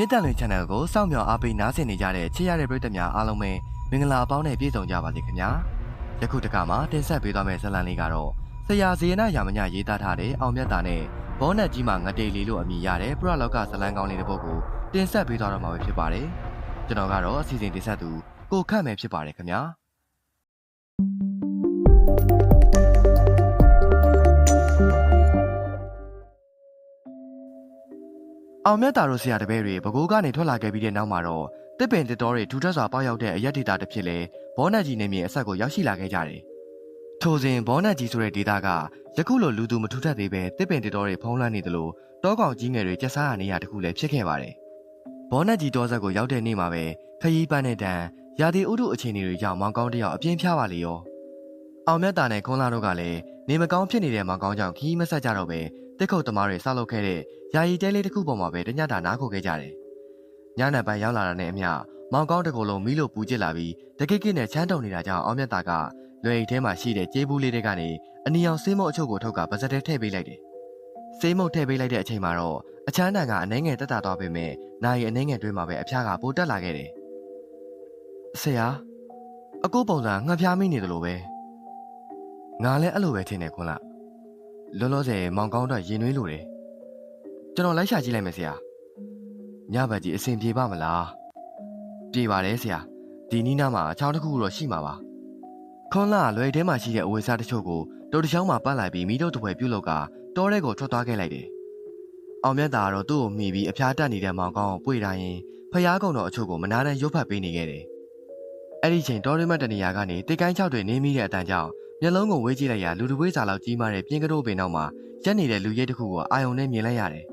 မြင့်တန်လွင် channel ကိုစောင့်မျှော်အားပေးနားဆင်နေကြတဲ့ချစ်ရတဲ့ပရိသတ်များအားလုံးပဲမင်္ဂလာအပေါင်းနဲ့ပြည့်စုံကြပါစေခင်ဗျာယခုတစ်ခါမှာတင်ဆက်ပေးသွားမယ့်ဇာတ်လမ်းလေးကတော့ဆရာဇေယနာရာမညရေးသားထားတဲ့အောင်မြတ်တာနဲ့ဘောနက်ကြီးမှာငတေလီလို့အမည်ရတဲ့ပရလောကဇာတ်လမ်းကောင်းလေးတစ်ပုဒ်ကိုတင်ဆက်ပေးသွားတော့မှာပဲဖြစ်ပါတယ်ကျွန်တော်ကတော့အစီအစဉ်တင်ဆက်သူကိုခန့်မယ်ဖြစ်ပါတယ်ခင်ဗျာ အောင်မြတ်တာတို့ဆရာတပည့်တွေဘကိုးကနေထွက်လာခဲ့ပြီးတဲ့နောက်မှာတော့တစ်ပင်တစ်တော်တွေထူထပ်စွာပေါက်ရောက်တဲ့အရက်ဒေတာတစ်ဖြစ်လဲဘောနက်ကြီးနေမြေအဆက်ကိုရောက်ရှိလာခဲ့ကြတယ်။ထိုစဉ်ဘောနက်ကြီးဆိုတဲ့ဒေတာကယခုလိုလူသူမထူထပ်သေးပဲတစ်ပင်တစ်တော်တွေဖုံးလွှမ်းနေသလိုတောကောင်ကြီးငယ်တွေကျက်စားရနေရတခုလည်းဖြစ်ခဲ့ပါတယ်။ဘောနက်ကြီးတောဆက်ကိုရောက်တဲ့နေ့မှာပဲခရီးပန်းတဲ့တန်ရာသီဥတုအခြေအနေတွေကြောင့်မောင်ကောင်းတယောက်အပြင်းပြားပါလေရော။အောင်မြတ်တာနဲ့ခွန်လာတို့ကလည်းနေမကောင်းဖြစ်နေတဲ့မောင်ကောင်းကြောင့်ခီးမဆက်ကြတော့ပဲ တစ်ခုတ်သမားတွေဆောက်လုပ်ခဲ့တဲ့ယာယီတဲလေးတစ်ခုပေါ်မှာပဲတညတာနားခိုခဲ့ကြတယ်။ညနေပိုင်းရောက်လာတာနဲ့အမျှမောင်ကောင်းတစ်ကိုယ်လုံးမီးလို့ပူကျစ်လာပြီးတကိတ်ကိနဲ့ချမ်းတုံနေတာကြောင့်အောင်မြတ်တာကလွယ်အိတ်ထဲမှာရှိတဲ့ကျေးဘူးလေးတွေကနေအနီအောင်ဆေးမုတ်အချို့ကိုထုတ်ကပါဇက်ထဲထည့်ပေးလိုက်တယ်။ဆေးမုတ်ထည့်ပေးလိုက်တဲ့အချိန်မှာတော့အချမ်းတန်ကအနှဲငယ်တက်တာသွားပေမဲ့နိုင်အနှဲငယ်တွင်းမှာပဲအဖျားကပိုတက်လာခဲ့တယ်။ဆရာအကိုပုံစံငှက်ဖျားမိနေတယ်လို့ပဲငါလည်းအဲ့လိုပဲထင်တယ်ခွန်းလား လောလောဆယ်မောင်ကောင်းတော့ရင်နှွေးလို့တယ်ကျွန်တော်လိုက်ရှာကြည့်လိုက်မယ်ဆရာညဘက်ကြီးအဆင်ပြေပါမလားပြေပါတယ်ဆရာဒီနီးနားမှာအချောင်းတစ်ခုတော့ရှိမှာပါခွန်းလာလွယ်ထဲမှာရှိတဲ့အဝေစားတချို့ကိုတော်တချောင်းမှာပတ်လိုက်ပြီးမိတို့တပွဲပြုတ်လောက်ကတောထဲကိုထွက်သွားခဲ့လိုက်တယ်အောင်မြတ်တာကတော့သူ့ကိုမိပြီးအဖျားတက်နေတဲ့မောင်ကောင်းကိုပွေတိုင်းရင်ဖျားကုံတော်အချို့ကိုမနာတမ်းရုပ်ဖတ်ပေးနေခဲ့တယ်အဲ့ဒီချိန်တော်ရမတ်တနေရာကနေတိတ်ကိုင်းချောက်တွေနေမိတဲ့အတန်ကြောင့် မျက်လုံးကိုဝေးကြည့်လိုက်ရာလူတဝေးစာလောက်ကြီးမားတဲ့ပြင်းကတိုးပင်နောက်မှာရက်နေတဲ့လူရဲတစ်ခုကိုအာယုံနဲ့မြင်လိုက်ရတယ်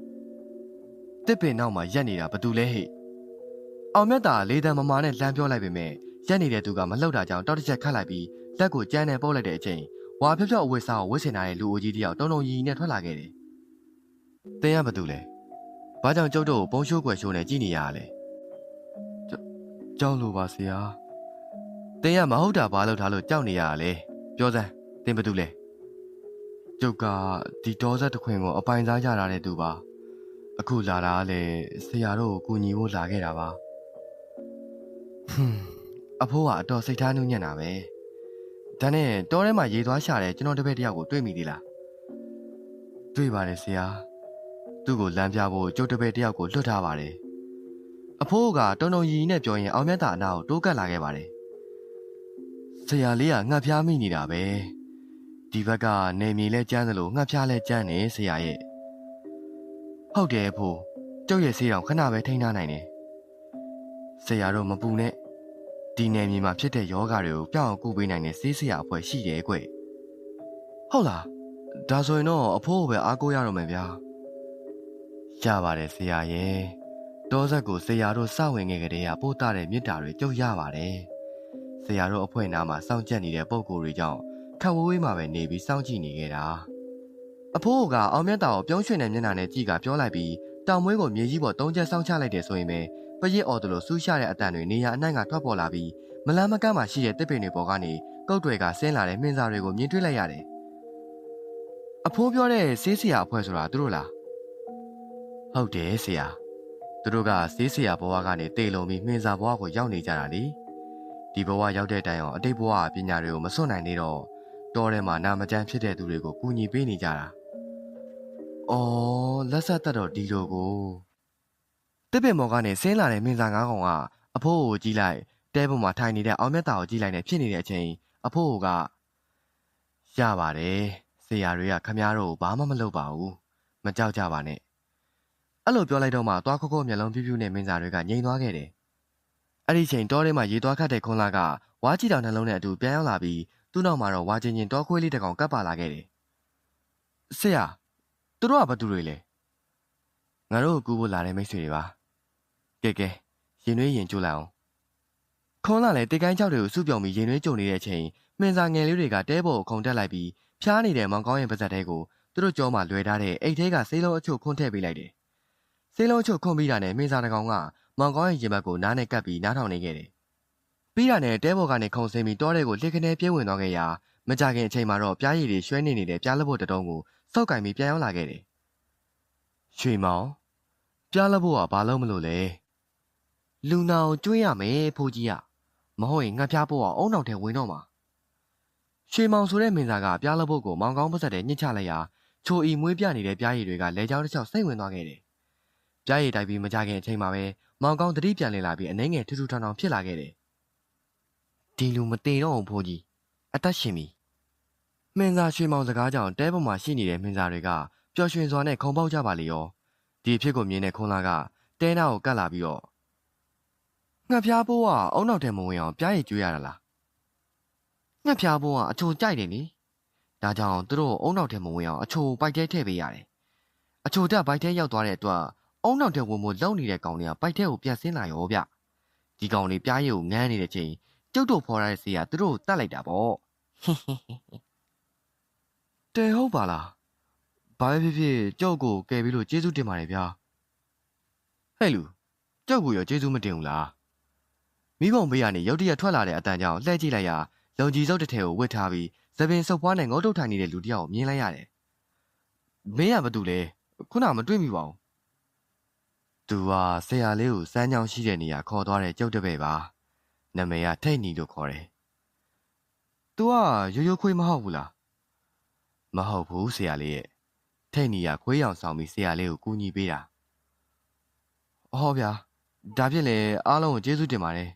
။တစ်ပင်နောက်မှာရက်နေတာဘသူလဲဟဲ့။အောင်မြတ်တာလေးတန်းမမာနဲ့လှမ်းပြောလိုက်ပေမဲ့ရက်နေတဲ့သူကမလှုပ်တာကြောင့်တောက်တစ်ချက်ခတ်လိုက်ပြီးလက်ကိုကြမ်းနဲ့ပုတ်လိုက်တဲ့အချိန်ဝါဖြော့ဖြော့အဝတ်စားကိုဝတ်ဆင်ထားတဲ့လူအိုကြီးတယောက်တုံတုံရီရီနဲ့ထွက်လာခဲ့တယ်။တင်းရဘသူလဲ။ဘာကြောင့်ကျုပ်တို့ကိုပုံရှိုးကွယ်ရှိုးနဲ့ကြည့်နေရတာလဲ။ကြောက်လို့ပါဆရာ။တင်းရမဟုတ်တာဘာလို့ထားလို့ကြောက်နေရတာလဲ။ ပြောစမ်းတင်းဘသူလဲ။ကျုပ်ကဒီဒေါ်ဆက်တခွင်ကိုအပိုင်စားကြတာတဲ့သူပါ။အခုလာတာကလည်းဆရာတို့ကိုကူညီဖို့လာခဲ့တာပါ။ဟွန်းအဖိုးကအတော်စိတ်ထားနှုညံ့တာပဲ။ဒါနဲ့တောထဲမှာရေသွားရှာတဲ့ကျွန်တော်တပည့်တယောက်ကိုတွေ့မိသေးလား။တွေ့ပါတယ်ဆရာ။သူ့ကိုလမ်းပြဖို့ကျုပ်တပည့်တယောက်ကိုလွတ်ထားပါတယ်။အဖိုးကတုံတုံရီရီနဲ့ပြောရင်အောင်မြတ်တာအနာကိုတိုးကပ်လာခဲ့ပါတယ်။ ဆရာလေးကငှက်ဖျားမိနေတာပဲ။ဒီဘက်ကနေမြေလဲကျန်းသလိုငှက်ဖျားလဲကျန်းနေဆရာရဲ့ဟုတ်တယ်ဖို့ကျုပ်ရဲ့ဆေးတောင်ခဏပဲထိန်းထားနိုင်တယ်ဆရာတို့မပူနဲ့ဒီနယ်မြေမှာဖြစ်တဲ့ယောဂတွေကိုပြောင်းအောင်ကုပေးနိုင်တဲ့ဆေးဆရာအဖွဲ့ရှိတယ်ကွဟုတ်လားဒါဆိုရင်တော့အဖိုးကိုပဲအားကိုးရတော့မယ်ဗျာရပါတယ်ဆရာရဲ့တောဆက်ကိုဆရာတို့စဝင်ခဲ့ကြတဲ့ကပို့တာတဲ့မြစ်တာတွေကြုတ်ရပါတယ် ဆရာတို့အဖွဲ့နာမှာစောင့်ကြက်နေတဲ့ပုံကိုယ်တွေကြောင့်ခက်ဝေးဝေးမှာပဲနေပြီးစောင့်ကြည့်နေခဲ့တာအဖိုးကအောင်မြတ်တာကိုပြုံးရွှင်တဲ့မျက်နှာနဲ့ကြည့်ကပြောလိုက်ပြီးတောင်မွေးကိုမြေကြီးပေါ်တုံးချက်စောင့်ချလိုက်တယ်ဆိုရင်ပဲပရစ်အော်တို့လိုဆူးရှတဲ့အတန်တွေနေရာအနှံ့ကထွက်ပေါ်လာပြီးမလန်းမကန့်မှရှိတဲ့တစ်ပင်တွေပေါ်ကနေကုတ်တွေကဆင်းလာတဲ့မှင်စာတွေကိုမြင်တွေ့လိုက်ရတယ်အဖိုးပြောတဲ့ဆေးဆရာအဖွဲ့ဆိုတာသူတို့လားဟုတ်တယ်ဆရာသူတို့ကဆေးဆရာဘဝကနေတေလုံပြီးမှင်စာဘဝကိုရောက်နေကြတာလေ ဒီဘဝရောက်တဲ့တိုင်အောင်အတိတ်ဘဝပညာတွေကိုမစွန့်နိုင်နေတော့တောထဲမှာနာမကျန်းဖြစ်တဲ့သူတွေကိုကူညီပေးနေကြတာ။အော်လက်ဆက်တက်တော့ဒီလိုကိုတစ်ပင်မော်ကနေဆင်းလာတဲ့မင်းသားငါးကောင်ကအဖိုးကိုကြည့်လိုက်တဲပေါ်မှာထိုင်နေတဲ့အောင်မြတ်တာကိုကြည့်လိုက်နေဖြစ်နေတဲ့အချိန်အဖိုးကရပါတယ်ဆရာတွေကခမားတို့ဘာမှမလုပ်ပါဘူးမကြောက်ကြပါနဲ့အဲ့လိုပြောလိုက်တော့မှသွားခုတ်ခုတ်မျက်လုံးပြူးပြူးနဲ့မင်းသားတွေကငြိမ်သွားခဲ့တယ် အဲ့ဒီချိန်တောထဲမှာရေသွားခတ်တဲ့ခွန်လာကဝါးကြည့်တောင်နှလုံးနဲ့အတူပြန်ရောက်လာပြီးသူ့နောက်မှာတော့ဝါချင်းချင်းတောခွေးလေးတစ်ကောင်ကပ်ပါလာခဲ့တယ်ဆရာသူတို့ကဘာသူတွေလဲငါတို့ကိုကူဖို့လာတဲ့မိတ်ဆွေတွေပါကဲကဲရင်နှွေးရင်ကျိုးလိုက်အောင်ခွန်လာလည်းတေကိုင်းကြောက်တွေကိုစုပြုံပြီးရင်နှွေးကြုံနေတဲ့အချိန်မှင်စာငယ်လေးတွေကတဲပေါ်ကိုခုန်တက်လိုက်ပြီးဖျားနေတဲ့မောင်ကောင်းရဲ့ပါဇက်တဲကိုသူတို့ကြောမှာလွယ်ထားတဲ့အိတ်ထဲကဆေးလုံးအချို့ခွန်းထည့်ပေးလိုက်တယ်ဆေးလုံးအချို့ခွန်းပြီးတာနဲ့မှင်စာတကောင်က မောင်ကောင်းရဲ့ရင်ဘတ်ကိုနားနဲ့ကပ်ပြီးနားထောင်နေခဲ့တယ်ပြီးတာနဲ့တဲဘော်ကနေခုံဆင်းပြီးတောတဲ့ကိုလှစ်ခနဲပြေးဝင်သွားခဲ့ရာမကြခင်အချိန်မှာတော့ပြားရည်တွေရွှဲနေနေတဲ့ပြားလက်ဖို့တတုံးကိုစောက်ကင်ပြီးပြန်ရောက်လာခဲ့တယ်။ရွှေမောင်ပြပြားလက်ဖို့ကဘာလို့မလို့လဲလူနာကိုကျွေးရမယ်ဖိုးကြီးကမဟုတ်ရင်ငှက်ပြားဖို့ကအုံနောက်ထဲဝင်တော့မှာရွှေမောင်ဆိုတဲ့မင်းသားကပြားလက်ဖို့ကိုမောင်ကောင်းပါဆက်တဲ့ညှစ်ချလိုက်ရာချိုဤမွေးပြနေတဲ့ပြားရည်တွေကလဲချောင်းတစ်ချောင်းစိတ်ဝင်သွားခဲ့တယ်ပြားရည်တိုက်ပြီးမကြခင်အချိန်မှာပဲ မောင်ကောင်းတတိပြန်လည်လာပြီးအနေငယ်ထူးထူးထောင်ထောင်ဖြစ်လာခဲ့တယ်ဒီလူမသေးတော့ဘူးဖိုးကြီးအသက်ရှင်ပြီမင်းသားရွှေမောင်စကားကြောင့်တဲပေါ်မှာရှိနေတဲ့မင်းသားတွေကပျော်ရွှင်စွာနဲ့ခုံပေါက်ကြပါလေရောဒီအဖြစ်ကိုမြင်တဲ့ခွန်လာကတဲနာကိုကတ်လာပြီးတော့ငှက်ဖျားပိုးကအုံနောက်ထဲမဝင်အောင်ပြားရည်ကျွေးရတာလားငှက်ဖျားပိုးကအချိုကြိုက်တယ်လေဒါကြောင့်သူတို့အုံနောက်ထဲမဝင်အောင်အချိုပိုက်ထဲထည့်ပေးရတယ်အချိုတက်ပိုက်ထဲရောက်သွားတဲ့အတွက် အုံနောက်ထဲဝင်ဖို့လုံနေတဲ့ကောင်တွေကပိုက်ထဲကိုပြန်ဆင်းလာရောဗျဒီကောင်တွေပြားရည်ကိုငန်းနေတဲ့ချိန်ကျုပ်တို့ဖော်ရတဲ့ဆေးကသူတို့ကိုတတ်လိုက်တာပေါ့တဲဟုတ်ပါလားဘာပဲဖြစ်ဖြစ်ကြောက်ကိုကယ်ပြီးလို့ကျေးဇူးတင်ပါတယ်ဗျာဟဲ့လူကြောက်ကိုရောကျေးဇူးမတင်ဘူးလားမိဘုံဘေးကနေရုတ်တရက်ထွက်လာတဲ့အတန်ကြောင့်လှည့်ကြည့်လိုက်ရာလုံကြီးစုပ်တစ်ထည်ကိုဝတ်ထားပြီးသပင်စုပ်ပွားနဲ့ငုတ်တုတ်ထိုင်နေတဲ့လူတစ်ယောက်ကိုမြင်လိုက်ရတယ်မင်းကဘာတူလဲခုနမတွေ့မိပါဘူး သူကဆရာလေးကိုစမ်းချောင်းရှိတဲ့နေရာခေါ်သွားတဲ့ကျုပ်တပည့်ပါနာမည်ကထိတ်နီလို့ခေါ်တယ်သူကရိုးရိုးခွေးမဟုတ်ဘူးလားမဟုတ်ဘူးဆရာလေးရဲ့ထိတ်နီကခွေးရောင်ဆောင်ပြီးဆရာလေးကိုကူညီပေးတာ။အော်ဗျာဒါဖြစ်လေအားလုံးကိုကျေးဇူးတင်ပါတယ်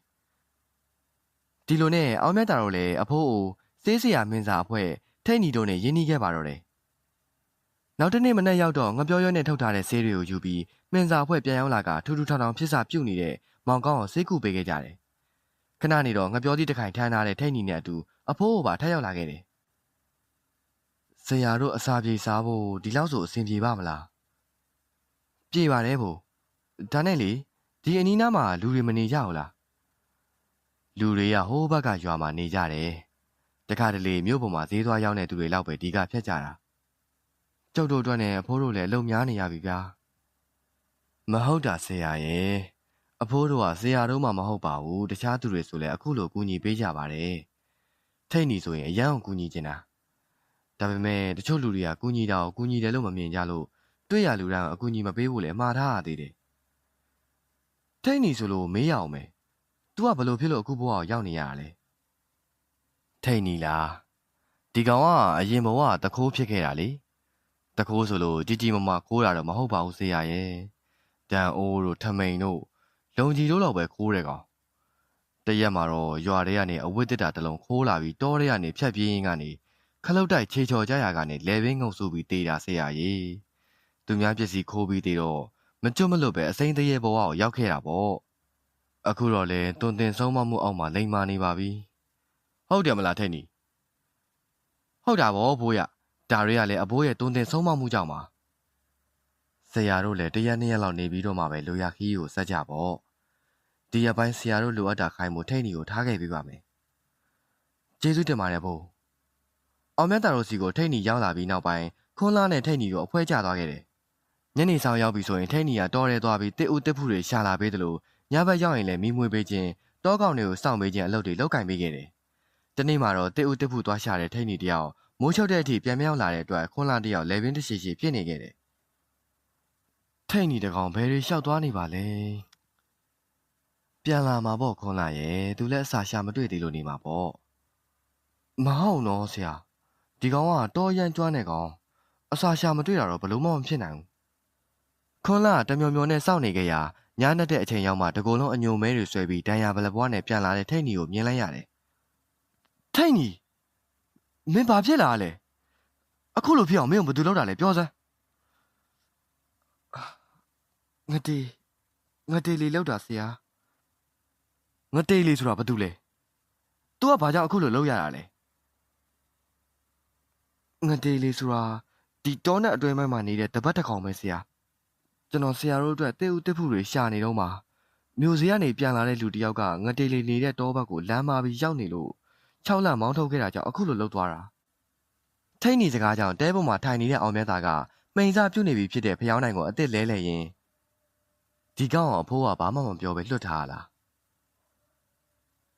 ။ဒီလိုနဲ့အောင်မြတ်တာတို့လည်းအဖိုးကိုစေးစရာမင်းစာအဖွဲ့ထိတ်နီတို့နဲ့ရင်းနှီးခဲ့ပါတော့တယ်။နောက်တစ်နေ့မနေ့ရောက်တော့ငပြောရွက်နဲ့ထုတ်ထားတဲ့ဆေးတွေကိုယူပြီး မင်းစာအဖွဲ့ပြန်ရောက်လာကထူးထူးထောင်ထောင်ဖြစ်စာပြုတ်နေတဲ့မောင်ကောင်းကိုစိတ်ကူပေးခဲ့ကြတယ်။ခဏနေတော့ငပြောသည့်တစ်ခိုင်ထမ်းထားတဲ့ထိတ်နီနဲ့အတူအဖိုးကိုပါထပ်ရောက်လာခဲ့တယ်။ဆရာတို့အစာပြေစားဖို့ဒီလောက်ဆိုအဆင်ပြေပါမလားပြေပါတယ်ဘို့ဒါနဲ့လေဒီအနီးနားမှာလူတွေမနေကြဘူးလားလူတွေကဟိုးဘက်ကရွာမှာနေကြတယ်တခါတလေမြို့ပေါ်မှာဈေးသွားရောက်တဲ့သူတွေလောက်ပဲဒီကဖြတ်ကြတာကျုပ်တို့အတွက်နဲ့အဖိုးတို့လည်းအလုံများနေရပြီဗျာ မဟုတ်တာဆရာရဲ့အဖိုးတို့ကဆရာတို့မှမဟုတ်ပါဘူးတခြားသူတွေဆိုလည်းအခုလိုကူညီပေးကြပါတယ်ထိတ်နေဆိုရင်အရန်ကိုကူညီနေတာ ဒါပေမဲ့တချို့လူတွေကကူညီတာကိုကူညီတယ်လို့မမြင်ကြလို့တွေ့ရလူတိုင်းအကူညီမပေးဘူးလေမှားထားရသေးတယ်။ထိတ်နီဆိုလို့မေးရအောင်မယ်။ तू ကဘလို့ဖြစ်လို့အခုဘဝကိုရောက်နေရတာလဲ။ထိတ်နီလား။ဒီကောင်ကအရင်ဘဝကတခိုးဖြစ်ခဲ့တာလေ။တခိုးဆိုလို့ជីជីမမခိုးတာတော့မဟုတ်ပါဘူးဆေးရရဲ့။ တန်အိုးတို့ထမိန်တို့လုံကြီးတို့လောက်ပဲခိုးတယ်ကောင်။တရက်မှာတော့ရွာထဲကနေအဝတ်တက်တာတစ်လုံးခိုးလာပြီးတောထဲကနေဖြတ်ပြေးရင်းကနေခလုတ်တိုက်ခြေချော်ကြရာကနေလဲဘင်းငုံဆူပြီးတေးတာဆေးရည်သူများပစ္စည်းခိုးပြီးတေးတော့မကျွတ်မလွတ်ပဲအစိမ့်တရေဘဝကိုရောက်ခဲ့တာပေါ့အခုတော့လေတွင်တင်ဆုံးမမှုအောက်မှာလိမ်မာနေပါပြီဟုတ်တယ်မလားထိတ်နီဟုတ်တာဗောဘိုးရဒါတွေကလည်းအဘိုးရဲ့တွင်တင်ဆုံးမမှုကြောင့်ပါ ဆရာတို့လည်းတရက်နှစ်ရက်လောက်နေပြီးတော့မှပဲလူရခီးကိုစက်ကြပေါ့ဒီရက်ပိုင်းဆရာတို့လိုအပ်တာခိုင်းမှုထိတ်နီကိုထားခဲ့ပေးပါမယ်ကျေးဇူးတင်ပါတယ်ဘိုးအောင်မြတ်တာတို့စီကိုထိတ်နီရောက်လာပြီးနောက်ပိုင်းခွန်းလာနဲ့ထိတ်နီကိုအဖွဲကျသွားခဲ့တယ်။ညနေဆောင်ရောက်ပြီဆိုရင်ထိတ်နီကတော်ရဲသွားပြီးတစ်ဦးတစ်ဖူတွေရှာလာပေးတယ်လို့ညဘက်ရောက်ရင်လည်းမီးမွေးပေးခြင်းတောကောင်တွေကိုစောင့်ပေးခြင်းအလုပ်တွေလုပ်ကင်ပေးခဲ့တယ်။တနေ့မှာတော့တစ်ဦးတစ်ဖူသွားရှာတဲ့ထိတ်နီတယောက်မိုးချုပ်တဲ့အထိပြန်မြောက်လာတဲ့အတွက်ခွန်းလာတယောက်လေပင်တရှိရှိဖြစ်နေခဲ့တယ်။ ထိတ်နီတကောင်ဘယ်တွေလျှောက်သွားနေပါလဲ။ပြန်လာမှာပေါ့ခွန်းလာရဲ့သူလည်းအစာရှာမတွေ့သေးလို့နေမှာပေါ့။မဟုတ်တော့ဆရာဒီကောင်ကတော်ရန်ကျွမ်းတဲ့ကောင်အစာရှာမတွေ့တာတော့ဘလို့မှမဖြစ်နိုင်ဘူးခွန်းလာတမျောမျောနဲ့စောင့်နေကြရာညနေတဲ့အချိန်ရောက်မှတကူလုံးအညိုမဲတွေဆွဲပြီးတန်ရာဘလဘွားနဲ့ပြန်လာတဲ့ထိတ်နီကိုမြင်လိုက်ရတယ်ထိတ်နီမင်းဘာဖြစ်လာလဲအခုလိုဖြစ်အောင်မင်းကဘာလုပ်တာလဲပြောစမ်း ငတေငတေလီလောက်တာဆရာငတေလီဆိုတာဘာတူလဲ तू ကဘာကြောင့်အခုလိုလုပ်ရတာလဲငတေလီဆိုတာဒီတောနဲ့အတွင်းပိုင်းမှာနေတဲ့တပတ်တစ်ကောင်ပဲဆရာကျွန်တော်ဆရာတို့အတွက်တေးဦးတစ်ဖူတွေရှာနေတော့မှာမြို့စည်းကနေပြန်လာတဲ့လူတစ်ယောက်ကငတေလီနေတဲ့တောဘက်ကိုလမ်းမာပြီးရောက်နေလို့၆လမောင်းထုတ်ခဲ့တာကြောင့်အခုလိုလှုပ်သွားတာထိတ်နေစကားကြောင့်တဲပေါ်မှာထိုင်နေတဲ့အောင်မြတ်သားကမိန်စားပြုတ်နေပြီဖြစ်တဲ့ဖျောင်းနိုင်ကိုအစ်စ်လဲလဲရင် ဒီကောင်ကအဖိုးကဘာမှမပြောပဲလွတ်ထားလား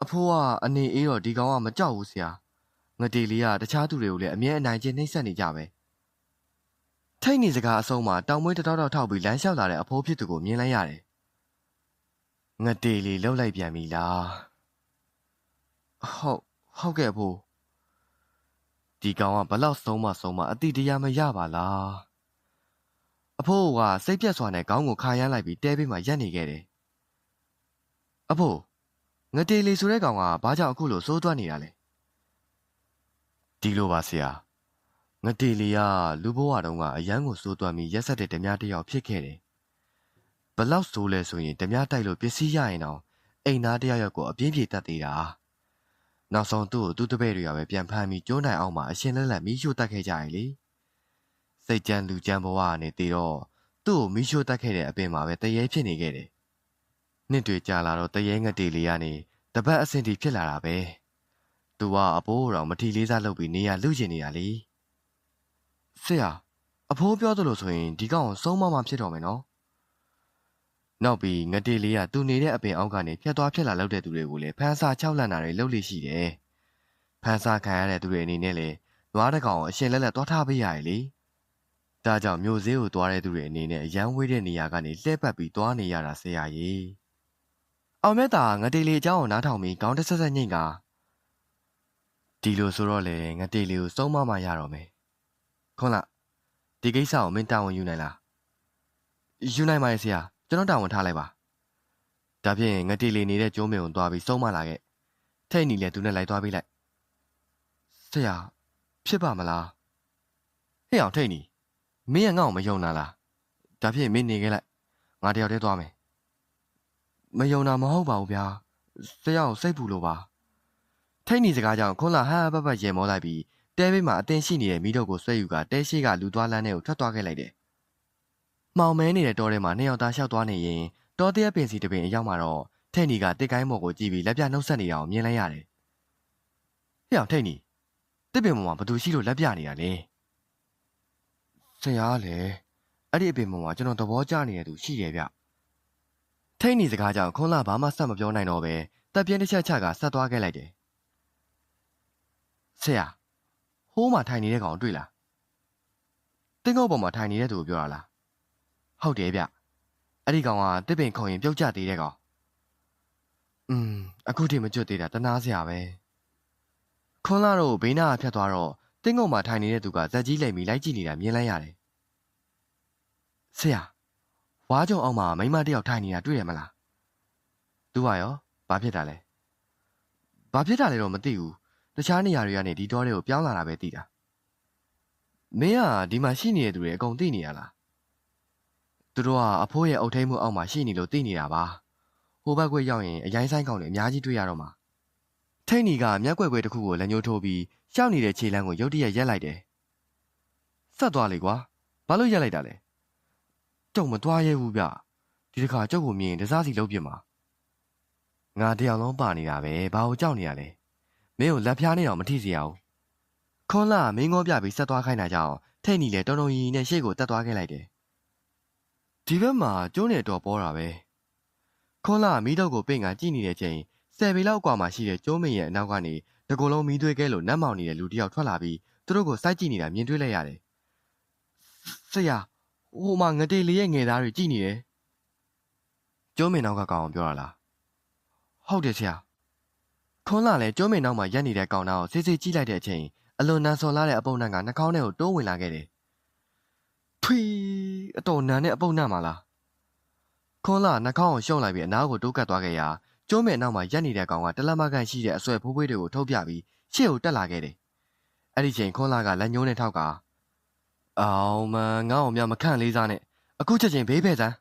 အဖိုးကအနေအေးတော့ဒီကောင်ကမကြောက်ဘူးဆရာငတေလီကတခြားသူတွေကိုလည်းအမြဲအနိုင်ကျင့်နှိမ့်ဆက်နေကြပဲထိတ်နေစကားအဆုံးမှာတောင်မွေးတတော်တော်ထောက်ပြီးလမ်းလျှောက်လာတဲ့အဖိုးဖြစ်သူကိုမြင်လိုက်ရတယ်ငတေလီလှုပ်လိုက်ပြန်ပြီလားဟုတ်ဟုတ်ကဲ့အဖိုးဒီကောင်ကဘလောက်ဆုံးမဆုံးမအတိတရားမရပါလား အဖိုးကစိတ်ပြက်စွာနဲ့ခေါင်းကိုခါရမ်းလိုက်ပြီးတဲဘေးမှာရက်နေခဲ့တယ်အဖိုးငတေလီဆိုတဲ့ကောင်ကဘာကြောင့်အခုလိုစိုးသွက်နေတာလဲဒီလိုပါဆရာငတေလီကလူဘဝတုန်းကအရန်ကိုစိုးသွမ်းပြီးရက်ဆက်တဲ့ဓမြတစ်ယောက်ဖြစ်ခဲ့တယ်။ဘလောက်ဆိုးလဲဆိုရင်ဓမြတိုက်လို့ပစ္စည်းရရင်တော့အိမ်သားတစ်ယောက်ယောက်ကိုအပြင်းပြေတတ်သေးတာ။နောက်ဆုံးသူ့ကိုသူ့တပည့်တွေကပဲပြန်ဖမ်းပြီးကျိုးနိုင်အောင်မှအရှင်လက်လက်မီးရှို့တတ်ခဲ့ကြရလေ။ စိတ်ကြမ်းလူကြမ်းဘဝကနေတည်တော့သူ့ကိုမီးရှို့တတ်ခဲ့တဲ့အပင်မှာပဲတရေဖြစ်နေခဲ့တယ်။နှစ်တွေကြာလာတော့တရေငတေလီကနေတပတ်အဆင်တီဖြစ်လာတာပဲ။ तू ကအပိုးတော်မထီလေးစားလုပ်ပြီးနေရလူကျင်နေတာလေ။ဆရာအဖိုးပြောသလိုဆိုရင်ဒီကောင်ဆုံးမမဖြစ်တော့မယ်နော်။နောက်ပြီးငတေလေးကသူနေတဲ့အပင်အောက်ကနေဖြတ်သွားဖြတ်လာလောက်တဲ့သူတွေကိုလည်းဖန်စာ၆လန့်တာတွေလုပ်လို့ရှိတယ်။ဖန်စာခံရတဲ့သူတွေအနေနဲ့လည်းနွားတစ်ကောင်ကိုအရှင်လက်လက်သွားထားပေးရည်လေ။ ဒါကြောင့်မျိုးစေးကိုသွားတဲ့သူတွေအနေနဲ့အရန်ဝေးတဲ့နေရာကနေလှည့်ပတ်ပြီးသွားနေရတာဆရာကြီး။အောင်မြတ်တာငတေလေးအကြောင်းကိုနားထောင်ပြီးခေါင်းတစ်ဆက်ဆက်ညှိကဒီလိုဆိုတော့လေငတေလေးကိုစုံမမရတော့မယ်။ခွန်လာဒီကိစ္စကိုမင်းတာဝန်ယူနိုင်လားယူနိုင်ပါရဲ့ဆရာကျွန်တော်တာဝန်ထားလိုက်ပါဒါဖြင့်ငတိလီနေတဲ့ကျိုးမင်ကိုသွားပြီးစုံမလာခဲ့ထိတ်နီလည်းသူနဲ့လိုက်သွားပေးလိုက်ဆရာဖြစ်ပါမလားဟဲ့အောင်ထိတ်နီ မင်းကငါ့ကိုမယုံတာလားဒါဖြင့်မင်းနေခဲ့လိုက်ငါတယောက်တည်းသွားမယ်မယုံတာမဟုတ်ပါဘူးဗျာဆရာကိုစိတ်ပူလို့ပါထိတ်နီစကားကြောင့်ခွန်လာဟာဘဘရေမောလိုက်ပြီးတဲဘေးမှာအတင်းရှိနေတဲ့မိတော့ကိုဆွဲယူကတဲရှိကလူသွားလမ်းထဲကိုထွက်သွားခဲ့လိုက်တယ်။မှောင်မဲနေတဲ့တောထဲမှာနှစ်ယောက်သားလျှောက်သွားနေရင်တောတရက်ပင်စီတပင်အရောက်မှာတော့ထိတ်နီကတစ်ကိုင်းမော်ကိုကြည့်ပြီးလက်ပြနှုတ်ဆက်နေတာကိုမြင်လိုက်ရတယ်။ဟဲ့အောင်ထိတ်နီတစ်ပင်ပေါ်မှာဘသူရှိလို့လက်ပြနေတာလဲ။ ဆရာလေအဲ့ဒီအပင်ပေါ်မှာကျွန်တော်သဘောကျနေတဲ့သူရှိတယ်ဗျ။ထိတ်နီစကားကြောင့်ခွန်လာဘာမှဆက်မပြောနိုင်တော့ပဲတပ်ပြင်းတစ်ချက်ချကဆက်သွားခဲ့လိုက်တယ်။ဆရာဟိုးမှာထိုင်နေတဲ့ကောင်တွေ့လားတင်းကုတ်ပေါ်မှာထိုင်နေတဲ့သူကိုပြောတာလားဟုတ်တယ်ဗျအဲ့ဒီကောင်ကတစ်ပင်ခုံရင်ပြုတ်ကျသေးတဲ့ကောင်อืมအခုထိမကျွတ်သေးတာတနာစရာပဲခွန်လာတို့ဘေးနားဖြတ်သွားတော့ တင်းကုတ်မှာထိုင်နေတဲ့သူကဇက်ကြီးလိမ်ပြီးလိုက်ကြည့်နေတာမြင်လိုက်ရတယ်ဆရာဝါးကြုံအောင်မှာမိမတယောက်ထိုင်နေတာတွေ့ရမလားသူကရောဘာဖြစ်တာလဲဘာဖြစ်တာလဲတော့မသိဘူးတခြားနေရာတွေကနေဒီတောတွေကိုပြောင်းလာတာပဲသိတာမင်းကဒီမှာရှိနေတဲ့သူတွေအကုန်သိနေရလားသူတို့ကအဖိုးရဲ့အုတ်ထိန်မှုအောက်မှာရှိနေလို့သိနေတာပါဟိုဘက်ကွက်ရောက်ရင်အရင်ဆိုင်ကောင်တွေအများကြီးတွေ့ရတော့မှာထိတ်နီကမျက်ကွက်ကွက်တစ်ခုကိုလက်ညှိုးထိုးပြီး ရှောက်နေတဲ့ခြေလမ်းကိုရုတ်တရက်ရက်လိုက်တယ်ဆက်သွားလေကွာဘာလို့ရက်လိုက်တာလဲကျုံမသွားရဲဘူးဗျဒီတစ်ခါကျုပ်ကိုမြင်တစားစီလုံးပြစ်မှာငါတယောက်လုံးပါနေတာပဲဘာလို့ကြောက်နေရလဲမင်းကိုလက်ဖျားနေတော့မထိစေရဘူးခွန်လာမင်းငေါပြပြီးဆက်သွားခိုင်းတာကြောင့်ထိတ်နီလည်းတော်တော်ကြီးနဲ့ရှေ့ကိုတက်သွားခဲ့လိုက်တယ်ဒီဘက်မှာကျိုးနေတော့ပေါ်တာပဲခွန်လာမီးတော့ကိုပင့်ကကြည့်နေတဲ့ချိန်ဆယ်ပေလောက်ကွာမှာရှိတဲ့ကျိုးမင်းရဲ့အနောက်ကနေ တကူလုံးမီးသွေးကဲလို့နတ်မောင်နေတဲ့လူတစ်ယောက်ထွက်လာပြီးသူတို့ကိုစိုက်ကြည့်နေတာမြင်တွေ့လိုက်ရတယ်ဆရာဟိုမှာငတေလေးရဲ့ငယ်သားတွေကြည့်နေတယ်ကျိုးမင်းနောက်ကကောင်ပြောတာလားဟုတ်တယ်ဆရာခွန်းလာလဲကျိုးမင်နောက်မှာရက်နေတဲ့ကောင်သားကိုစစ်စစ်ကြည့်လိုက်တဲ့အချိန်အလွန်နန်းစော်လာတဲ့အပုံနှံကနှာခေါင်းထဲကိုတိုးဝင်လာခဲ့တယ်။ဖွီအတော်နန်းတဲ့အပုံနှံမှာလား။ခွန်းလာနှာခေါင်းကိုရှုံလိုက်ပြီးအနားကိုတိုးကပ်သွားခဲ့ရာ ကျိုးမင်နောက်မှာရက်နေတဲ့ကောင်ကတလက်မကန်ရှိတဲ့အဆွဲဖိုးဖွေးတွေကိုထုတ်ပြပြီးရှေ့ကိုတက်လာခဲ့တယ်။အဲ့ဒီချိန်ခွန်းလာကလက်ညှိုးနဲ့ထောက်ကအောင်မငါ့အောင်မြမခန့်လေးစားနဲ့အခုချက်ချင်းဘေးဖဲ့စမ်း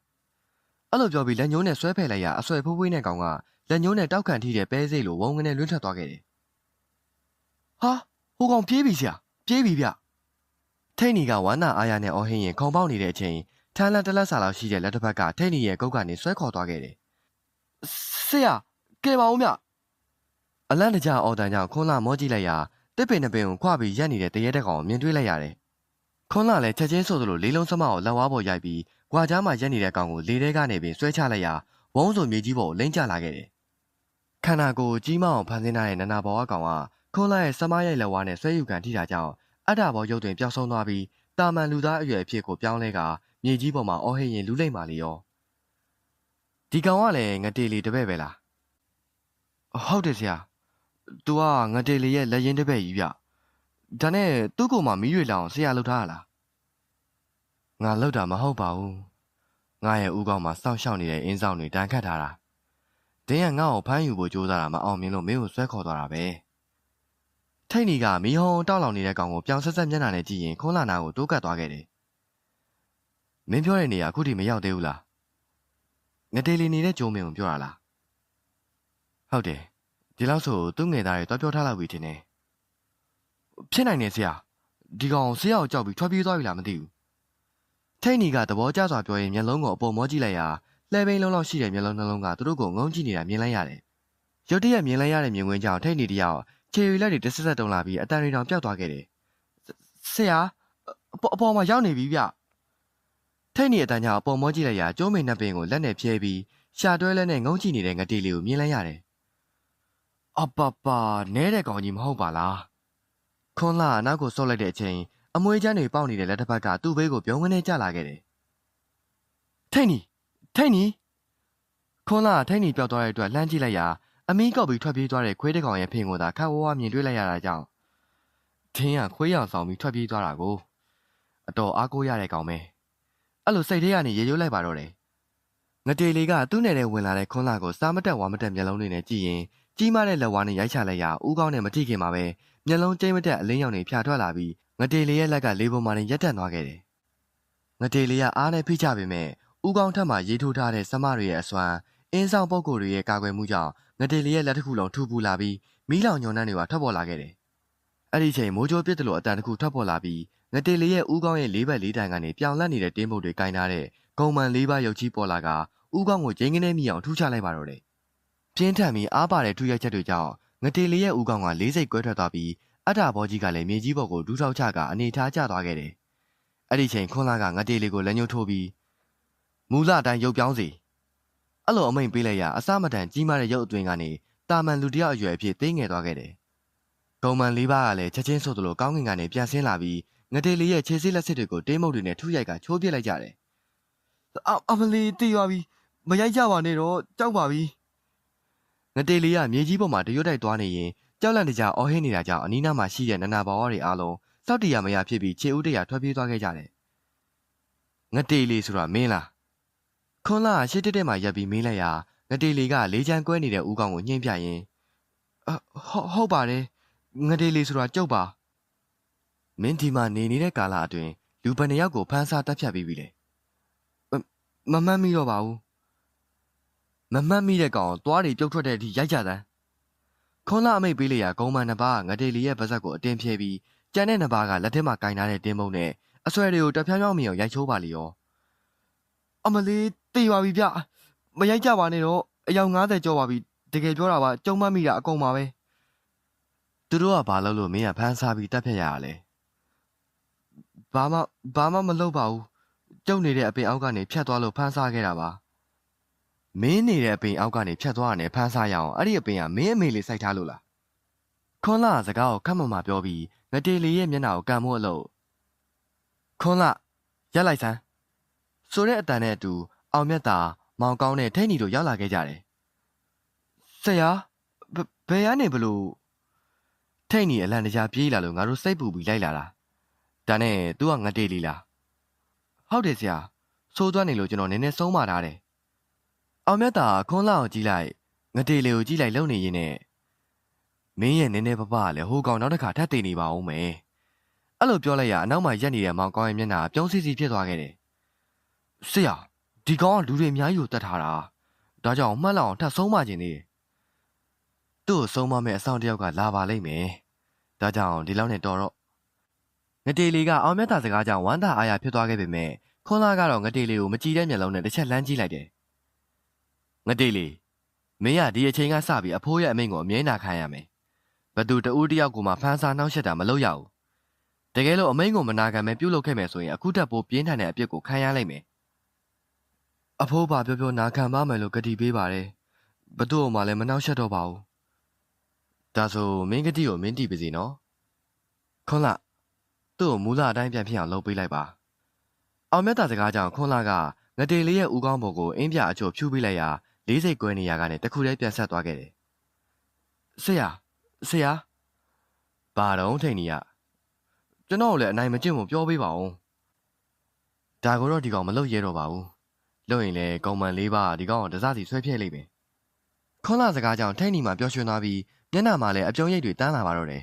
အဲ့လိုပြောပြီးလက်ညှိုးနဲ့ဆွဲဖယ်လိုက်ရအဆွဲဖိုးဖွေးနဲ့ကောင်ကလက်ညှိုးနဲ့တောက်ခံထိတဲ့ပဲစိတ်လိုဝုံငနဲ့လွင့်ထွက်သွားခဲ့တယ်။ဟာဟိုကောင်ပြေးပြီဆရာပြေးပြီဗျ။ထိတ်နီကဝမ်းနာအားရနဲ့အော်ဟင်းရင်ခုံပေါက်နေတဲ့အချိန်ထန်းလက်တလက်စာလောက်ရှိတဲ့လက်တစ်ဖက်ကထိတ်နီရဲ့ကုတ်ကနေဆွဲခေါ်သွားခဲ့တယ်။ ဆရာကဲပါဦးမြ။အလန့်တကြအော်တန်ကြောင့်ခွန်းလာမောကြည့်လိုက်ရာတစ်ပင်နှစ်ပင်ကိုခွာပြီးရက်နေတဲ့တရေတက်ကောင်ကိုမြင်တွေ့လိုက်ရတယ်။ခွန်းလာလည်းချက်ချင်းဆိုသလိုလေးလုံးစမကိုလက်ဝါးပေါ်ရိုက်ပြီးကွာကြားမှာရက်နေတဲ့ကောင်ကိုလေထဲကနေပင်ဆွဲချလိုက်ရာဝုံးစုံမြေကြီးပေါ်ကိုလိမ့်ကျလာခဲ့တယ်ခန္ဓာကိုယ်ကြီးမအောင်ဖန်ဆင်းထားတဲ့နနာဘောကကောင်ကခွန်လာရဲ့စမရိုက်လက်ဝါးနဲ့ဆွဲယူကန်ထိတာကြောင့်အတ္တဘောရုပ်တွင်ပျောက်ဆုံးသွားပြီးတာမန်လူသားအရွယ်အဖြစ်ကိုပြောင်းလဲကမြေကြီးပေါ်မှာအော်ဟစ်ရင်လူလိမ့်မာလေရော ဒီကောင်ကလည်းငတေလီတပည့်ပဲလားဟုတ်တယ်ဆရာ။ तू ကငတေလီရဲ့လက်ရင်တပည့်ကြီးဗျ။ဒါနဲ့သူ့ကိုမှမီးရွေလောင်ဆရာလုပ်ထားရလား။ငါလုပ်တာမဟုတ်ပါဘူး။ငါရဲ့ဥကောင်းမှာစောင့်ရှောက်နေတဲ့အင်းဆောင်တွေတန်ခတ်ထားတာ။တင်းကငါ့ကိုဖမ်းယူဖို့ကြိုးစားတာမအောင်မြင်လို့မင်းကိုဆွဲခေါ်သွားတာပဲ။ထိတ်နီကမီးဟုံတောက်လောင်နေတဲ့ကောင်ကိုပြောင်ဆက်ဆက်မျက်နှာနဲ့ကြည့်ရင်ခွန်းလာနာကိုတိုးကပ်သွားခဲ့တယ်။မင်းပြောတဲ့နေရာအခုထိမရောက်သေးဘူးလား။ ငတေလီနေတဲ့ကျိုးမင်းကိုပြောတာလား။ဟုတ်တယ်။ဒီလောက်ဆိုသူ့ငယ်သားတွေတွားပြောထားလောက်ပြီထင်တယ်။ဖြစ်နိုင်တယ်ဆရာ။ဒီကောင်ဆရာကိုကြောက်ပြီးထွက်ပြေးသွားပြီလားမသိဘူး။ထိတ်နီကသဘောကျစွာပြောရင်မျက်လုံးကိုအပေါ်မောကြည့်လိုက်ရာလှဲပိန်လုံးလောက်ရှိတဲ့မျက်လုံးနှလုံးကသူတို့ကိုငုံကြည့်နေတာမြင်လိုက်ရတယ်။ရုတ်တရက်မြင်လိုက်ရတဲ့မြင်ကွင်းကြောင့်ထိတ်နီတယောက်ခြေရွလက်တွေတစ်ဆက်ဆက်တုံလာပြီးအတန်တွေတောင်ပျောက်သွားခဲ့တယ်။ဆရာအပေါ်အပေါ်မှာရောက်နေပြီဗျ။ ထိတ်နီအတန်ကြောင့်အပေါ်မောကြည့်လိုက်ရာကျိုးမိန်နှစ်ပင်ကိုလက်နဲ့ဖြဲပြီးရှာတွဲလက်နဲ့ငုံကြည့်နေတဲ့ငတေးလေးကိုမြင်လိုက်ရတယ်။အပပနဲတဲ့ကောင်ကြီးမဟုတ်ပါလား။ခွန်လာနောက်ကိုဆုတ်လိုက်တဲ့အချိန်အမွေချမ်းတွေပေါက်နေတဲ့လက်တစ်ဖက်ကသူ့ဘေးကိုပြုံးဝင်းနဲ့ကျလာခဲ့တယ်။ထိတ်နီထိတ်နီခွန်လာထိတ်နီပျောက်သွားတဲ့အတွက်လှမ်းကြည့်လိုက်ရာအမီးကောက်ပြီးထွက်ပြေးသွားတဲ့ခွေးတစ်ကောင်ရဲ့ဖင်ကိုသာခါဝဝမြင်တွေ့လိုက်ရတာကြောင့်ထင်းကခွေးရောင်ဆောင်ပြီးထွက်ပြေးသွားတာကိုအတော်အားကိုးရတဲ့ကောင်ပဲ အဲ့လိုစိတ်ထဲကနေရေရွလိုက်ပါတော့တယ်ငတေလီကသူ့နယ်ထဲဝင်လာတဲ့ခွန်လာကိုစားမတက်ဝါမတက်မျက်လုံးတွေနဲ့ကြည့်ရင်ကြီးမားတဲ့လက်ဝါးနဲ့ရိုက်ချလိုက်ရဦးကောင်းနဲ့မထိခင်မှာပဲမျက်လုံးကျိမ့်မတက်အလင်းရောင်တွေဖြာထွက်လာပြီးငတေလီရဲ့လက်ကလေးပုံမှန်နဲ့ရက်တက်သွားခဲ့တယ်ငတေလီကအားနဲ့ဖိချပေမဲ့ဦးကောင်းထက်မှရေးထိုးထားတဲ့စမတွေရဲ့အစွမ်းအင်းဆောင်ပုတ်ကိုတွေရဲ့ကာကွယ်မှုကြောင့်ငတေလီရဲ့လက်တစ်ခုလုံးထူပူလာပြီးမီးလောင်ညွန်နှန်းတွေကထွက်ပေါ်လာခဲ့တယ်။အဲ့ဒီချိန်မိုးကြိုးပစ်တယ်လို့အတန်တစ်ခုထွက်ပေါ်လာပြီး ငတေလီရဲ့ဦးကောင်းရဲ့လေးဘက်လေးတိုင်ကနေပြောင်လက်နေတဲ့တင်းပုတ်တွေကင်ထားတဲ့ဂုံမှန်လေးပါးရုပ်ကြီးပေါ်လာကဦးကောင်းကိုဂျင်းကနေမိအောင်ထူချလိုက်ပါတော့တယ်။ပြင်းထန်ပြီးအားပါတဲ့ထူရိုက်ချက်တွေကြောင့်ငတေလီရဲ့ဦးကောင်းကလေးစိတ်ကွဲထွက်သွားပြီးအတ္တဘောကြီးကလည်းမြေကြီးပေါ်ကိုဒူးထောက်ချကအနေထားကျသွားခဲ့တယ်။အဲ့ဒီချိန်ခွန်လာကငတေလီကိုလက်ညှိုးထိုးပြီးမူလအတိုင်းရုပ်ပြောင်းစီအဲ့လိုအမိန်ပေးလိုက်ရအစမတန်ကြီးမားတဲ့ရုပ်အတွင်းကနေတာမန်လူတယောက်အရွယ်အဖြစ်သိငယ်သွားခဲ့တယ်။ဂုံမန်လေးပါးကလည်းချက်ချင်းဆိုသလိုကောင်းကင်ကနေပြန်ဆင်းလာပြီး ငတေလေးရဲ့ခြေစည်းလက်စစ်တွေကိုတင်းမုတ်တွေနဲ့ထုရိုက်ကချိုးပစ်လိုက်ကြတယ်။အအမလီတီးသွားပြီမရိုက်ကြပါနဲ့တော့ကြောက်ပါပြီ။ငတေလေးကမြေကြီးပေါ်မှာတရွတ်တိုက်သွားနေရင်ကြောက်လန့်တကြားအော်ဟစ်နေတာကြောင့်အနီးနားမှာရှိတဲ့နနာဘော်တွေအားလုံးစောက်တရမရဖြစ်ပြီးခြေဦးတရထွက်ပြေးသွားခဲ့ကြတယ်။ငတေလေးဆိုတာမင်းလား။ခွန်လာရှစ်တက်တက်မှရပ်ပြီးမင်းလိုက်ရာငတေလီကလေးချမ်းကွဲနေတဲ့ဦးကောင်ကိုညှင်းပြရင်အဟုတ်ဟုတ်ပါတယ်ငတေလီဆိုတာကြုတ်ပါ မင်းဒီမှာနေနေတဲ့ကာလအတွင်းလူဘယ်နှယောက်ကိုဖမ်းဆားတပ်ဖြတ်ပြီးပြီလေမမှတ်မိတော့ပါဘူးမမှတ်မိတဲ့ကောင်သွားတွေပြုတ်ထွက်တဲ့အထိရိုက်ကြတယ်ခွန်လာအမိတ်ပေးလိုက်ရဂုံမန်နှစ်ပါးငတေလီရဲ့ပါဇက်ကိုအတင်းဖြဲပြီးကြံတဲ့နှစ်ပါးကလက်ထဲမှာကင်ထားတဲ့တင်းမုံနဲ့အဆွဲတွေကိုတဖြောင်းဖြောင်းမြင်အောင်ရိုက်ချိုးပါလေရောအမလေးတေးပါပြီဗျမရိုက်ကြပါနဲ့တော့အယောက်90ကျော်ပါပြီတကယ်ပြောတာပါကြုံမမိတာအကုန်ပါပဲသူတို့ကဘာလုပ်လို့မင်းကဖမ်းစားပြီးတက်ဖြတ်ရရလဲ ဘာမှဘာမှမလုပ်ပါဘူးကျုပ်နေတဲ့အပင်အောက်ကနေဖြတ်သွားလို့ဖမ်းစားခဲ့တာပါမင်းနေတဲ့အပင်အောက်ကနေဖြတ်သွားရတယ်ဖမ်းစားရအောင်အဲ့ဒီအပင်ကမင်းအမေလေးစိုက်ထားလို့လားခွန်လာစကားကိုခက်မမပြောပြီးငတေလီရဲ့မျက်နှာကိုကန်မို့အလို့ခွန်လာရက်လိုက်စမ်းဆိုတဲ့အတန်နဲ့အတူအောင်မြတ်တာမောင်ကောင်းနဲ့ထိတ်နီတို့ရောက်လာခဲ့ကြတယ်။ဆရာဘယ်ကနေဘလို့ထိတ်နီအလန့်တကြားပြေးလာလို့ငါတို့စိတ်ပူပြီးလိုက်လာတာ။ ဒါနဲ့ तू ကငတေးလီလား။ဟုတ်တယ်ဆရာ။ဆိုးသွားနေလို့ကျွန်တော်နည်းနည်းဆုံးမထားတယ်။အောင်မြတ်တာခွန်းလာကိုကြည့်လိုက်ငတေးလေးကိုကြည့်လိုက်လုံနေရင်းနဲ့မင်းရဲ့နည်းနည်းပပကလည်းဟိုကောင်နောက်တစ်ခါထပ်တည်နေပါဦးမယ်။အဲ့လိုပြောလိုက်ရအနောက်မှာရက်နေတဲ့မောင်ကောင်းရဲ့မျက်နှာပြုံးစီစီဖြစ်သွားခဲ့တယ်။ဆရာဒီကောင်ကလူတွေအများကြီးကိုတတ်ထားတာဒါကြောင့်မှတ်လောက်အောင်ထပ်ဆုံးမခြင်းနေသူ့ကိုဆုံးမမဲ့အဆောင်တယောက်ကလာပါလိမ့်မယ်ဒါကြောင့်ဒီလောက်နဲ့တော်တော့ ငတေလီကအောင်မြတ်တာစကားကြောင့်ဝမ်းသာအားရဖြစ်သွားခဲ့ပေမဲ့ခွန်လာကတော့ငတေလီကိုမကြည်တဲ့မျက်လုံးနဲ့တစ်ချက်လမ်းကြည့်လိုက်တယ်ငတေလီမင်းကဒီအချိန်ကစပြီးအဖိုးရဲ့အမိန့်ကိုအမြဲနာခံရမယ်ဘသူတဦးတယောက်ကိုမှဖမ်းဆားနှောက်ယှက်တာမလုပ်ရဘူးတကယ်လို့အမိန့်ကိုမနာခံမဲပြုတ်လုပ်ခဲ့မယ်ဆိုရင်အခုတက်ပိုးပြင်းထန်တဲ့အပြစ်ကိုခံရလိမ့်မယ်အဖိုးပါပြောပြောနာခံပါမယ်လို့ကတိပေးပါတယ်ဘသူ့အမှလည်းမနှောက်ယှက်တော့ပါဘူးဒါဆိုမင်းကတိကိုမင်းတီးပါစီနော်ခွန်လာ သူသူ့ကိုမူလအတိုင်းပြန်ဖြစ်အောင်လုပ်ပေးလိုက်ပါအောင်မြတ်တာစကားကြောင့်ခွန်လာကငတေလေးရဲ့ဦးကောင်းပေါ်ကိုအင်းပြအချို့ဖြူပေးလိုက်ရာလေးစိတ်ကွဲနေရကနေတခုတည်းပြန်ဆက်သွားခဲ့တယ်ဆရာဆရာဘာတော့ထိန်နေရကျွန်တော်လည်းအနိုင်မကျင့်ဖို့ပြောပေးပါဦးဒါကိုတော့ဒီကောင်မလုပ်ရဲတော့ပါဘူးလုပ်ရင်လည်းကောင်မန်လေးပါဒီကောင်ကိုတစားစီဆွဲဖြဲလိုက်မယ်ခွန်လာစကားကြောင့်ထိန်နီမှာပျော်ရွှင်သွားပြီးမျက်နှာမှာလည်းအပြုံးရိပ်တွေတန်းလာပါတော့တယ်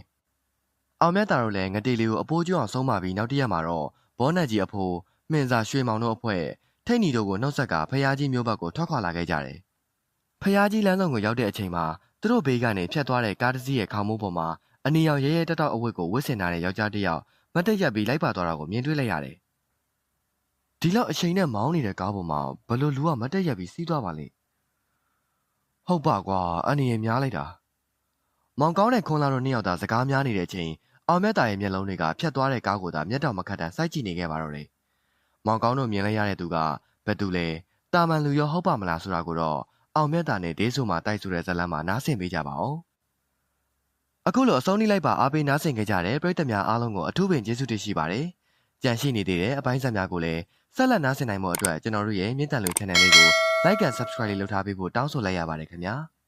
အောင်မြတ်တာတို့လည်းငတေလေးကိုအပိုးကျွအောင်ဆုံးမပြီးနောက်တစ်ရက်မှာတော့ဘောနက်ကြီးအဖိုးမင်းစားရွှေမောင်တို့အဖွဲ့ထိတ်နီတို့ကိုနှုတ်ဆက်ကဖျားကြီးမျိုးဘက်ကိုထွက်ခွာလာခဲ့ကြတယ်။ဖျားကြီးလမ်းဆောင်ကိုရောက်တဲ့အချိန်မှာသူတို့ဘေးကနေဖြတ်သွားတဲ့ကားတစ်စီးရဲ့ခေါင်းမိုးပေါ်မှာအနီရောင်ရဲရဲတက်တောက်အဝတ်ကိုဝတ်ဆင်ထားတဲ့ယောက်ျားတစ်ယောက်မတ်တက်ရက်ပြီးလိုက်ပါသွားတာကိုမြင်တွေ့လိုက်ရတယ်။ဒီလောက်အချိန်နဲ့မောင်းနေတဲ့ကားပေါ်မှာဘလို့လူကမတ်တက်ရက်ပြီးစီးသွားပါလိမ့်။ဟုတ်ပါကွာအနေရများလိုက်တာ။မောင်ကောင်းတဲ့ခွန်လာတို့နှစ်ယောက်သာစကားများနေတဲ့အချိန် အောင်မြတ်တာရဲ့မျက်လုံးတွေကဖြတ်သွားတဲ့ကားကိုသာမျက်တောင်မခတ်တမ်းစိုက်ကြည့်နေခဲ့ပါတော့တယ်။မောင်ကောင်းတို့မြင်လိုက်ရတဲ့သူကဘယ်သူလဲ။တာမန်လူရောဟုတ်ပါမလားဆိုတာကိုတော့အောင်မြတ်တာနဲ့ဒေးဆိုမှာတိုက်ဆိုတဲ့ဇလန်းမှာနားဆင်ပေးကြပါဦး။အခုလိုအဆုံးနှိလိုက်ပါအားပေးနားဆင်ခဲ့ကြတဲ့ပရိသတ်များအားလုံးကိုအထူးပင်ကျေးဇူးတင်ရှိပါတယ်။ကြံရှိနေသေးတဲ့အပိုင်းဆက်များကိုလည်းဆက်လက်နားဆင်နိုင်မှုအတွက်ကျွန်တော်တို့ရဲ့မြင့်တန်လူ channel လေးကို like and subscribe လေးလုပ်ထားပေးဖို့တောင်းဆိုလိုက်ရပါတယ်ခင်ဗျာ။